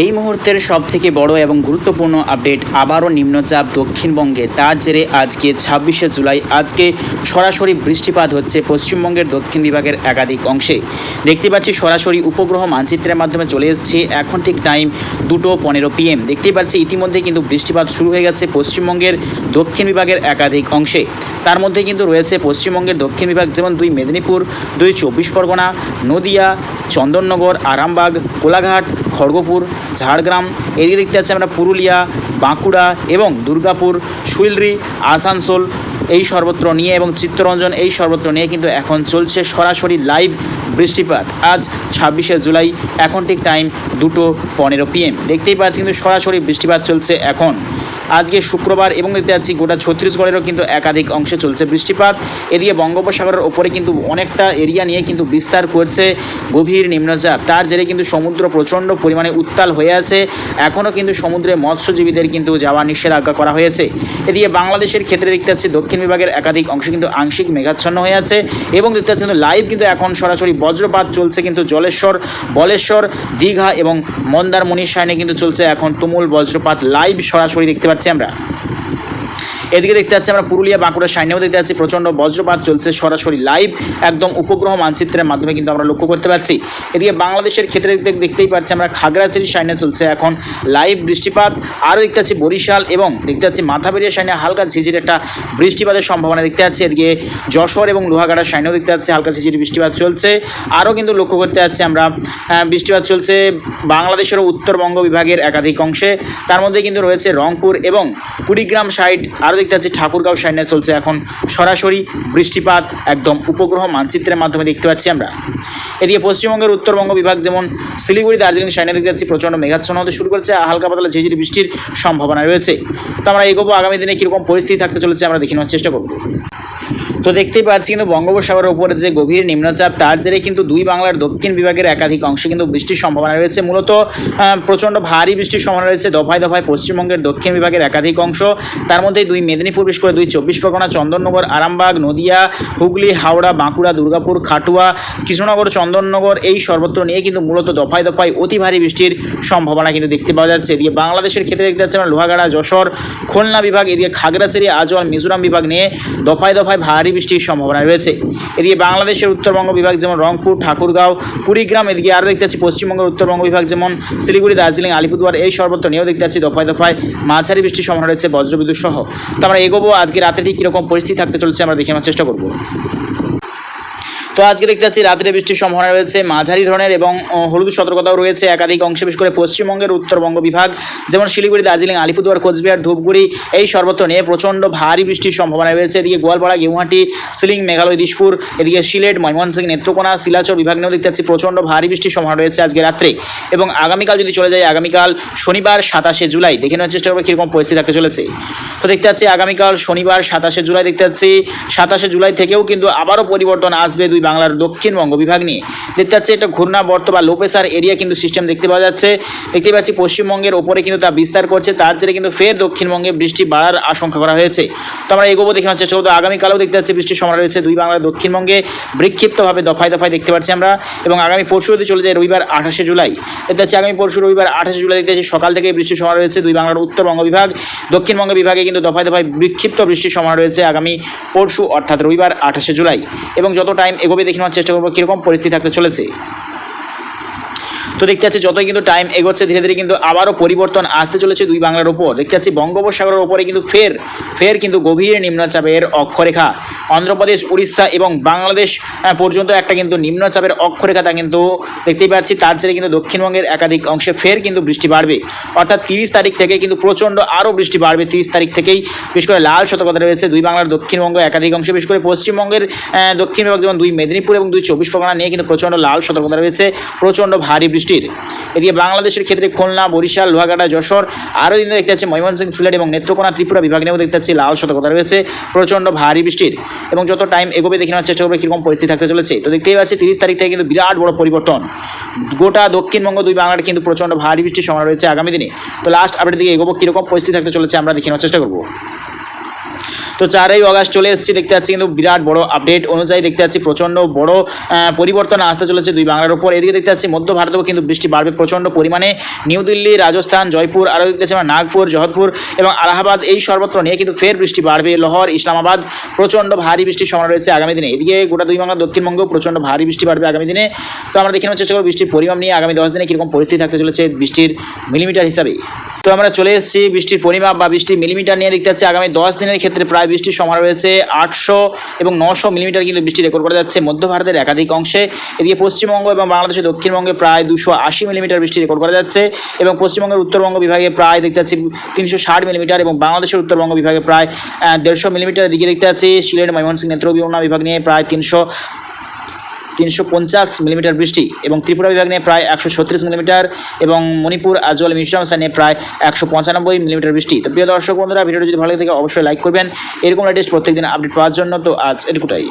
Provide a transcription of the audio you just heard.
এই মুহূর্তের সবথেকে বড় এবং গুরুত্বপূর্ণ আপডেট আবারও নিম্নচাপ দক্ষিণবঙ্গে। তার জেরে আজকে ছাব্বিশে জুলাই, আজকে সরাসরি বৃষ্টিপাত হচ্ছে পশ্চিমবঙ্গের দক্ষিণ বিভাগের একাধিক অংশে। দেখতে পাচ্ছি সরাসরি উপগ্রহ মানচিত্রের মাধ্যমে চলে এসেছে। এখন ঠিক টাইম দুটো পনেরো পিএম। দেখতেই পাচ্ছি ইতিমধ্যে কিন্তু বৃষ্টিপাত শুরু হয়ে গেছে পশ্চিমবঙ্গের দক্ষিণ বিভাগের একাধিক অংশে। তার মধ্যে কিন্তু রয়েছে পশ্চিমবঙ্গের দক্ষিণ বিভাগ, যেমন দুই মেদিনীপুর, দুই চব্বিশ পরগনা, নদিয়া চন্দননগর, আরামবাগ, কোলাঘাট, খড়গপুর, ঝাড়গ্রাম, এদিকে দেখতে পাচ্ছি আমরা পুরুলিয়া, বাঁকুড়া এবং দুর্গাপুর শুইলরি আসানসোল এই সর্বত্র নিয়ে এবং চিত্তরঞ্জন এই সর্বত্র নিয়ে কিন্তু এখন চলছে সরাসরি লাইভ বৃষ্টিপাত। আজ ছাব্বিশে জুলাই, এখন ঠিক টাইম দুটো পনেরো পিএম দেখতেই পাচ্ছি কিন্তু সরাসরি বৃষ্টিপাত চলছে এখন। আজকে শুক্রবার এবং দেখতে পাচ্ছি গোটা ছত্তিশগড়েরও কিন্তু একাধিক অংশে চলছে বৃষ্টিপাত। এদিকে বঙ্গোপসাগরের ওপরে কিন্তু অনেকটা এরিয়া নিয়ে কিন্তু বিস্তার করছে গভীর নিম্নচাপ। তার জেরে কিন্তু সমুদ্র প্রচণ্ড পরিমাণে উত্তাল হয়ে আছে। এখনও কিন্তু সমুদ্রে মৎস্যজীবীদের কিন্তু যাওয়া নিষেধাজ্ঞা করা হয়েছে। এদিকে বাংলাদেশের ক্ষেত্রে দেখতে পাচ্ছি দক্ষিণ বিভাগের একাধিক অংশ কিন্তু আংশিক মেঘাচ্ছন্ন হয়ে আছে এবং দেখতে পাচ্ছি কিন্তু লাইভ কিন্তু এখন সরাসরি বজ্রপাত চলছে কিন্তু জলেশ্বর, বলেশ্বর, দীঘা এবং মন্দারমণির সাইনে কিন্তু চলছে এখন তুমুল বজ্রপাত। লাইভ সরাসরি দেখতে পাচ্ছি আমরা এদিকে দেখতে পাচ্ছি আমরা পুরুলিয়া বাঁকুড়া সাইনেও দেখতে পাচ্ছি প্রচণ্ড বজ্রপাত চলছে সরাসরি লাইভ একদম উপগ্রহ মানচিত্রের মাধ্যমে কিন্তু আমরা লক্ষ্য করতে পারছি। এদিকে বাংলাদেশের ক্ষেত্রে দেখতেই পাচ্ছি আমরা খাগড়াছড়ি সাইনে চলছে এখন লাইভ বৃষ্টিপাত। আরও দেখতে পাচ্ছি বরিশাল এবং দেখতে পাচ্ছি মাথাবেরিয়া সাইনে হালকা ঝিঝির একটা বৃষ্টিপাতের সম্ভাবনা দেখতে পাচ্ছি। এদিকে যশোর এবং লোহাগাড়া সাইনেও দেখতে পাচ্ছি হালকা ঝিঝির বৃষ্টিপাত চলছে। আরও কিন্তু লক্ষ্য করতে পাচ্ছি আমরা বৃষ্টিপাত চলছে বাংলাদেশের উত্তরবঙ্গ বিভাগের একাধিক অংশে। তার মধ্যে কিন্তু রয়েছে রংপুর এবং কুড়িগ্রাম সাইড আরও দেখতে পাচ্ছি ঠাকুরগাঁও সাইনে চলছে এখন সরাসরি বৃষ্টিপাত, একদম উপগ্রহ মানচিত্রের মাধ্যমে দেখতে পাচ্ছি আমরা। এদিকে পশ্চিমবঙ্গের উত্তরবঙ্গ বিভাগ যেমন শিলিগুড়ি, দার্জিলিং সাইনে দেখতে পাচ্ছি প্রচণ্ড মেঘাচ্ছন্ন হতে শুরু করেছে হালকা পাতলা ঝিঝির বৃষ্টির সম্ভাবনা রয়েছে। তো আমরা এগোবো, আগামী দিনে কীরকম পরিস্থিতি থাকতে চলেছে আমরা দেখে নেওয়ার চেষ্টা করব। তো দেখতেই পাচ্ছি কিন্তু বঙ্গোপসাগরের উপরে যে গভীর নিম্নচাপ, তার জেরে কিন্তু দুই বাংলার দক্ষিণ বিভাগের একাধিক অংশে কিন্তু বৃষ্টির সম্ভাবনা রয়েছে। মূলত প্রচণ্ড ভারী বৃষ্টির সম্ভাবনা রয়েছে দফায় দফায় পশ্চিমবঙ্গের দক্ষিণ বিভাগের একাধিক অংশ। তার মধ্যে দুই মেদিনীপুর বিশেষ করে দুই চব্বিশ পরগনা, চন্দননগর, আরামবাগ, নদিয়া, হুগলি, হাওড়া, বাঁকুড়া, দুর্গাপুর, খাটুয়া, কৃষ্ণনগর, চন্দননগর, এই সর্বত্র নিয়ে কিন্তু মূলত দফায় দফায় অতি ভারী বৃষ্টির সম্ভাবনা কিন্তু দেখতে পাওয়া যাচ্ছে। এদিকে বাংলাদেশের ক্ষেত্রে দেখতে পাচ্ছি আমরা লোহাগাড়া, যশোর, খুলনা বিভাগ, এদিকে খাগড়াছড়ি আজওয়াল মিজোরাম বিভাগ নিয়ে দফায় দফায় ভারী বৃষ্টির সম্ভাবনা রয়েছে। এদিকে বাংলাদেশের উত্তরবঙ্গ বিভাগ যেমন রংপুর, ঠাকুরগাঁও, কুড়িগ্রাম, এদিকে আরও দেখতে পাচ্ছি পশ্চিমবঙ্গের উত্তরবঙ্গ বিভাগ যেমন শিলিগুড়ি, দার্জিলিং, আলিপুরদুয়ার, এই সর্বত্র নিয়েও দেখতে পাচ্ছি দফায় দফায় মাঝারি বৃষ্টির সম্ভাবনা রয়েছে বজ্রবিদ্যুৎ সহ। তো আমরা এগোবো, আজকে রাতে ঠিক কীরকম পরিস্থিতি থাকতে চলছে আমরা দেখে নেওয়ার চেষ্টা করব। তো আজকে দেখতে পাচ্ছি রাত্রে বৃষ্টির সম্ভাবনা রয়েছে, মাঝারি ধরনের এবং হলুদ সতর্কতাও রয়েছে। একাধিক অংশে, বিশেষ করে পশ্চিমবঙ্গের উত্তরবঙ্গ বিভাগ, যেমন শিলিগুড়ি, দার্জিলিং, আলিপুরদুয়ার, কোচবিহার, ধূপগুড়ি, এই সর্বত্র নিয়ে প্রচণ্ড ভারী বৃষ্টির সম্ভাবনা রয়েছে। এদিকে গোয়ালপাড়া, গেউহাটি, সিলিং, মেঘালয়, দিশপুর, এদিকে সিলেট, ময়মনসিংহ, নেত্রকোনা, শিলাচর বিভাগ নিয়েও দেখতে পাচ্ছি প্রচণ্ড ভারী বৃষ্টির সম্ভাবনা রয়েছে আজকে রাত্রে। এবং আগামীকাল যদি চলে যায়, আগামীকাল শনিবার, সাতাশে জুলাই, দেখে নেওয়ার চেষ্টা করব কীরকম পরিস্থিতি থাকতে চলেছে। তো দেখতে পাচ্ছি আগামীকাল শনিবার, সাতাশে জুলাই, দেখতে পাচ্ছি সাতাশে জুলাই থেকেও কিন্তু আবারও পরিবর্তন আসবে দুই বাংলার দক্ষিণবঙ্গ বিভাগ নিয়ে। দেখতে পাচ্ছি একটা ঘূর্ণাবর্ত বা লো প্রেসার এরিয়া কিন্তু সিস্টেম দেখতে পাওয়া যাচ্ছে। দেখতে পাচ্ছি পশ্চিমবঙ্গের ওপরে কিন্তু তা বিস্তার করছে। তার জেরে কিন্তু ফের দক্ষিণবঙ্গে বৃষ্টি বাড়ার আশঙ্কা করা হয়েছে। তো আমরা এগোবো, দেখে নেওয়ার চেষ্টা করব। আগামীকালেও দেখতে পাচ্ছি বৃষ্টির সম্ভাবনা রয়েছে। দুই বাংলার দক্ষিণবঙ্গে বিক্ষিপ্তভাবে দফায় দফায় দেখতে পাচ্ছি আমরা। এবং আগামী পরশু যদি চলে যায় রবিবার আঠাশে জুলাই। দেখতে পাচ্ছি আগামী পরশু রবিবার আঠাশে জুলাই দেখতে পাচ্ছি সকাল থেকে বৃষ্টির সম্ভাবনা রয়েছে। দুই বাংলার উত্তরবঙ্গ বিভাগ, দক্ষিণবঙ্গ বিভাগে কিন্তু দফায় দফায় বিক্ষিপ্ত বৃষ্টির সম্ভাবনা রয়েছে আগামী পরশু, অর্থাৎ রবিবার আঠাশে জুলাই। এবং যত টাইম এগোবে দেখে নেওয়ার চেষ্টা করব কীরকম পরিস্থিতি থাকতে চলেছে। তো দেখতে পাচ্ছি যতই কিন্তু টাইম এগোচ্ছে, ধীরে ধীরে কিন্তু আবারও পরিবর্তন আসতে চলেছে দুই বাংলার ওপর দেখতে পাচ্ছি বঙ্গোপসাগরের ওপরে কিন্তু ফের ফের কিন্তু গভীর নিম্নচাপের অক্ষরেখা। অন্ধ্রপ্রদেশ, উড়িষ্যা এবং বাংলাদেশ পর্যন্ত একটা কিন্তু নিম্নচাপের অক্ষরেখা তা কিন্তু দেখতেই পাচ্ছি। তার জেরে কিন্তু দক্ষিণবঙ্গের একাধিক অংশে ফের কিন্তু বৃষ্টি বাড়বে। অর্থাৎ তিরিশ তারিখ থেকে কিন্তু প্রচণ্ড আরও বৃষ্টি বাড়বে। তিরিশ তারিখ থেকেই বিশেষ করে লাল সতর্কতা রয়েছে দুই বাংলার দক্ষিণবঙ্গ একাধিক অংশে। বিশেষ করে পশ্চিমবঙ্গের দক্ষিণ বিভাগ যেমন দুই মেদিনীপুর এবং দুই চব্বিশ পরগনা নিয়ে কিন্তু প্রচণ্ড লাল সতর্কতা রয়েছে। প্রচণ্ড ভারী বৃষ্টির। এদিকে বাংলাদেশের ক্ষেত্রে খুলনা, বরিশাল, লোহাগাড়া, যশোর, আরও দিন দেখতে পাচ্ছি ময়মনসিংহ সিলেট এবং নেত্রকোনা, ত্রিপুরা বিভাগ নিয়েও দেখতে পাচ্ছি লাল সতর্কতা রয়েছে, প্রচণ্ড ভারী বৃষ্টির। এবং যত টাইম এগোবে, দেখে নেওয়ার চেষ্টা করবে কীরকম পরিস্থিতি থাকতে চলেছে। তো দেখতেই পাচ্ছি তিরিশ তারিখ থেকে কিন্তু বিরাট বড় পরিবর্তন। গোটা দক্ষিণবঙ্গ, দুই বাংলার কিন্তু প্রচণ্ড ভারী বৃষ্টির সম্ভাবনা রয়েছে আগামী দিনে। তো লাস্ট আপডেট দিকে এগোবো, কীরকম পরিস্থিতি থাকতে চলেছে আমরা দেখে নেওয়ার চেষ্টা করব। তো চারই অগাস্ট চলে এসেছি, দেখতে পাচ্ছি কিন্তু বিরাট বড় আপডেট অনুযায়ী দেখতে পাচ্ছি প্রচণ্ড বড় পরিবর্তন আসতে চলেছে দুই বাংলার উপর এদিকে দেখতে পাচ্ছি মধ্য ভারতেও কিন্তু বৃষ্টি বাড়বে প্রচণ্ড পরিমাণে। নিউ দিল্লি, রাজস্থান, জয়পুর, আরও দেখতে পাচ্ছি নাগপুর, জহরপুর এবং আলাহাবাদ এই সর্বত্র নিয়ে কিন্তু ফের বৃষ্টি বাড়বে। লহর, ইসলামাবাদ প্রচণ্ড ভারী বৃষ্টির সম্ভাবনা রয়েছে আগামী দিনে। এদিকে গোটা দুই বাংলা দক্ষিণবঙ্গেও প্রচণ্ড ভারী বৃষ্টি বাড়বে আগামী দিনে। তো আমরা দেখে নেওয়ার চেষ্টা করব বৃষ্টির পরিমাণ নিয়ে। আগামী দশ দিনে কীরকম পরিস্থিতি থাকতে চলেছে বৃষ্টির মিলিমিটার হিসাবে তো আমরা চলে এসেছি বৃষ্টির পরিমাপ বা বৃষ্টির মিলিমিটার নিয়ে দেখতে পাচ্ছি আগামী দশ দিনের ক্ষেত্রে প্রায় বৃষ্টির সম্ভাবনা রয়েছে আটশো এবং নশো মিলিমিটার কিন্তু বৃষ্টি রেকর্ড করা যাচ্ছে মধ্য ভারতের একাধিক অংশে। এদিকে পশ্চিমবঙ্গ এবং বাংলাদেশের দক্ষিণবঙ্গে প্রায় দুশো আশি মিলিমিটার বৃষ্টি রেকর্ড করা যাচ্ছে এবং পশ্চিমবঙ্গের উত্তরবঙ্গ বিভাগে প্রায় দেখতে পাচ্ছি তিনশো ষাট মিলিমিটার এবং বাংলাদেশের উত্তরবঙ্গ বিভাগে প্রায় দেড়শো মিলিমিটার দিকে দেখতে পাচ্ছি সিলেট, ময়মনসিংহ, নেত্রকোনা বিভাগ নিয়ে প্রায় তিনশো তিনশো পঞ্চাশ মিলিমিটার বৃষ্টি এবং ত্রিপুরা বিভাগ নিয়ে প্রায় একশো ছত্রিশ মিলিমিটার এবং মণিপুর আজল মিজোরাম নিয়ে প্রায় একশো পঁচানব্বই মিলিমিটার বৃষ্টি। তো প্রিয় দর্শক বন্ধুরা, ভিডিওটি যদি ভালো লাগে অবশ্যই লাইক করবেন। এরকম লেটেস্ট প্রত্যেকদিন আপডেট পাওয়ার জন্য। তো আজ এটুকুটাই।